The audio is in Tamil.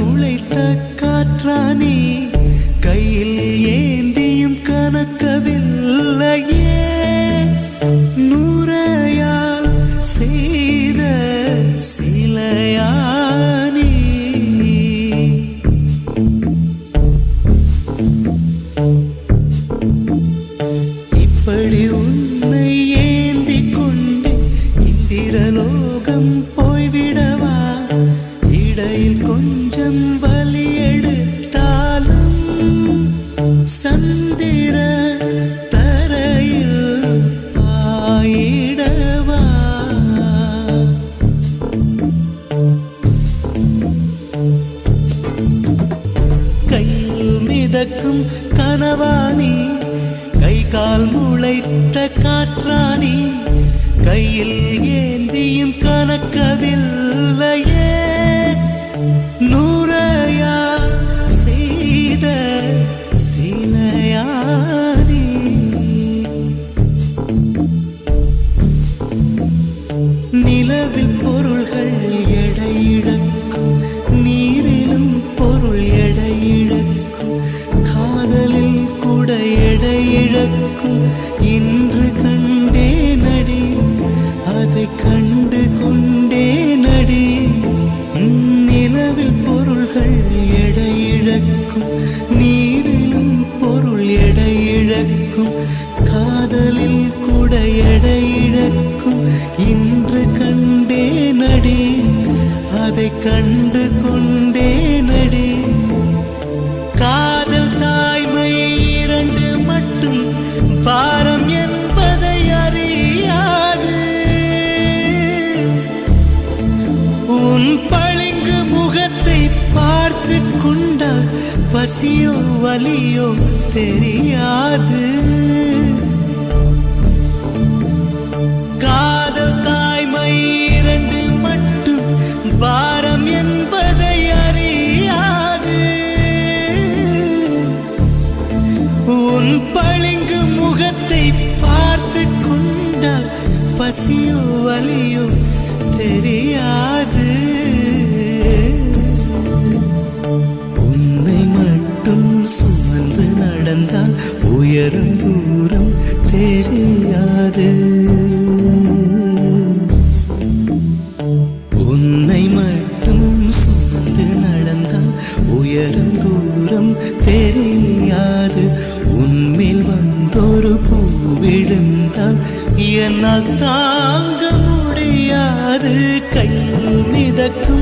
முளைத்த காற்றானே கையில் ஏந்தியும் கணக்கவில்லையே நூறையால் செய்த சிலையானே. இப்படி உன்னை ஏந்தி கொண்டு இந்திர கனவானி கை கால் முளைத்த காற்றாணி. கையில் ஏந்தியும் எடையிழக்கும் இன்று பசியோ வலியோ தெரியாது. காதல் தாய்மை இரண்டு மட்டும் பாரம் என்பதை அறியாது. உன் பளிங்கு முகத்தை பார்த்து கொண்டால் பசியோ வலியோ தெரியாது. உயரும் தூரம் தெரியாது. உன்னை மட்டும் சுமந்து நடந்தால் உயரும் தூரம் தெரியாது. உன்மேல் வந்தொரு பூ விழுந்தால் என்னால் தாங்க முடியாது. கையில் மிதக்கும்